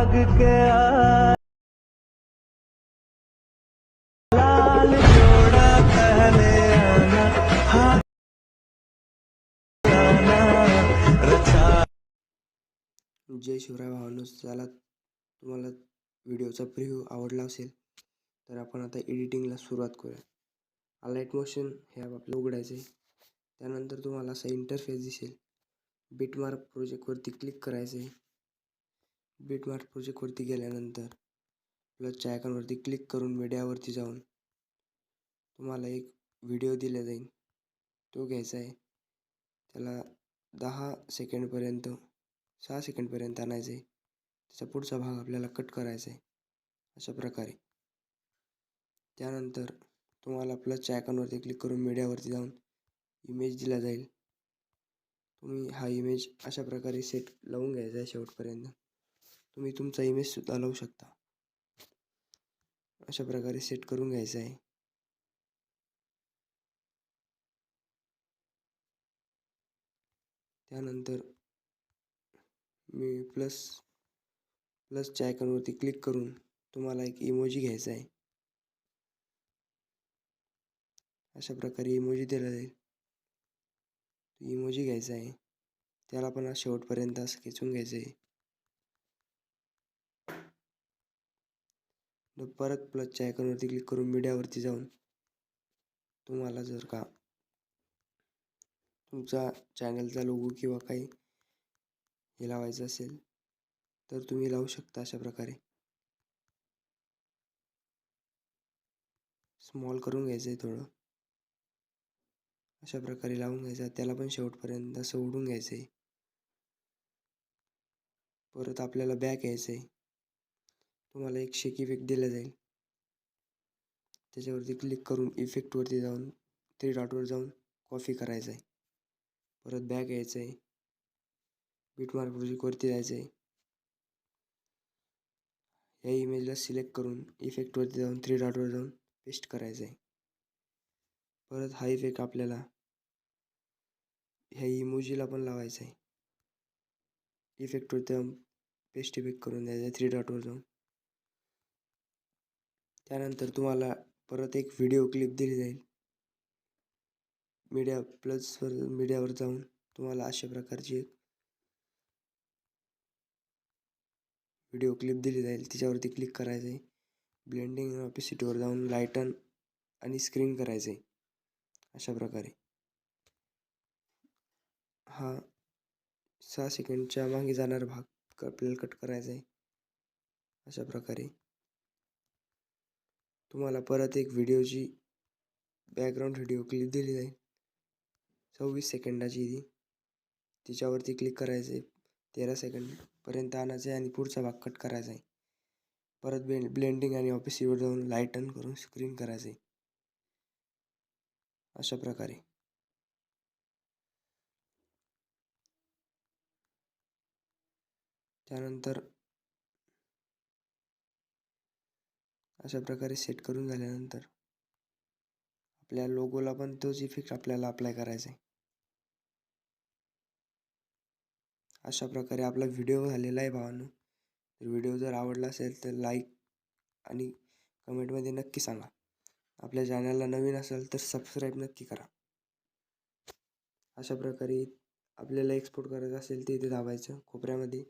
भाग के आ लाल जोड़ा पहले आना रचा। जय शिवराय भावानो चला तुम्हाला व्हिडिओचा प्रिव्ह्यू आवडला असेल तर आपण आता एडिटिंगला सुरुवात करूया. लाइट मोशन हे ॲप आपलं उघडायचं आहे त्यानंतर तुम्हाला असा इंटरफेस दिसेल. बिटमार्क प्रोजेक्टवरती क्लिक करायचं आहे बिटमार्क प्रोजेक्टवरती गेल्यानंतर प्लसच्या आयकॉनवरती क्लिक करून मीडियावरती जाऊन तुम्हाला एक व्हिडिओ दिला जाईल. तो घ्यायचा आहे. त्याला दहा सेकंडपर्यंत सहा सेकंडपर्यंत आणायचं आहे. त्याचा पुढचा भाग आपल्याला कट करायचा आहे. अशा प्रकारे. त्यानंतर तुम्हाला प्लसच्या आयकॉनवरती क्लिक करून मीडियावरती जाऊन इमेज दिला जाईल. तुम्ही हा इमेज अशा प्रकारे सेट लावून घ्यायचा आहे शेवटपर्यंत. तुम्ही तुमचा इमेजसुद्धा लावू शकता. अशा प्रकारे सेट करून घ्यायचं आहे. त्यानंतर मी प्लस प्लसच्या आयकॉनवरती क्लिक करून तुम्हाला एक इमोजी घ्यायचा आहे. अशा प्रकारे इमोजी दिला जाईल. इमोजी घ्यायचा आहे. त्याला पण आज शेवटपर्यंत असं खेचून घ्यायचं आहे. परत प्लसच्या आयकॉनवरती क्लिक करून मीडियावरती जाऊन तुम्हाला जर का तुमचा चॅनलचा लोगो किंवा काही हे लावायचं असेल तर तुम्ही लावू शकता अशा प्रकारे. स्मॉल करून घ्यायचं आहे थोडं. अशा प्रकारे लावून घ्यायचं. आहे त्याला पण शेवटपर्यंत असं ओढून घ्यायचं आहे परत आपल्याला बॅक यायचं आहे तुम्हाला एक शेक इफेक्ट दिला जाईल. त्याच्यावरती क्लिक करून इफेक्टवरती जाऊन थ्री डॉटवर जाऊन कॉफी करायचं आहे परत बॅग यायचं आहे बीटमार्क प्रोजेक्टवरती जायचं आहे या इमेजला सिलेक्ट करून इफेक्टवरती जाऊन थ्री डॉटवर जाऊन पेस्ट करायचं आहे परत हा इफेक्ट आपल्याला ह्या इमोजीला पण लावायचा आहे इफेक्टवरती जाऊन पेस्ट इफेक्ट करून द्यायचा आहे थ्री डॉटवर जाऊन. त्यानंतर तुम्हाला परत एक व्हिडिओ क्लिप दिली जाईल. मीडिया प्लसवर मीडियावर जाऊन तुम्हाला अशा प्रकारची एक व्हिडिओ क्लिप दिली जाईल. तिच्यावरती क्लिक करायचं आहे ब्लेंडिंग ऑपिसिटीवर जाऊन लायटन आणि स्क्रीन करायचं आहे अशा प्रकारे. हा सहा सेकंडच्या मागे जाणारा भाग आपल्याला कट करायचा आहे अशा प्रकारे. तुम्हाला परत एक व्हिडिओची बॅकग्राऊंड व्हिडिओ क्लिप दिली जाईल. सव्वीस सेकंडाची ती. तिच्यावरती क्लिक करायचं आहे तेरा सेकंडपर्यंत आणायचं आहे आणि पुढचा भाग कट करायचा आहे परत बे ब्लेंडिंग आणि ऑफिसवर जाऊन लाईटन करून स्क्रीन करायचं आहे अशा प्रकारे. त्यानंतर अशा प्रकारे सेट करून झाल्यानंतर आपल्या लोगोला पण तोच इफेक्ट आपल्याला अप्लाय करायचा आहे अशा प्रकारे आपला व्हिडिओ झालेला आहे भावानं. तर व्हिडिओ जर आवडला असेल तर लाईक आणि कमेंटमध्ये नक्की सांगा. आपल्या चॅनलला नवीन असेल तर सबस्क्राईब नक्की करा. अशा प्रकारे आपल्याला एक्सपोर्ट करायचं असेल ते इथे दाबायचं. कोपऱ्यामध्ये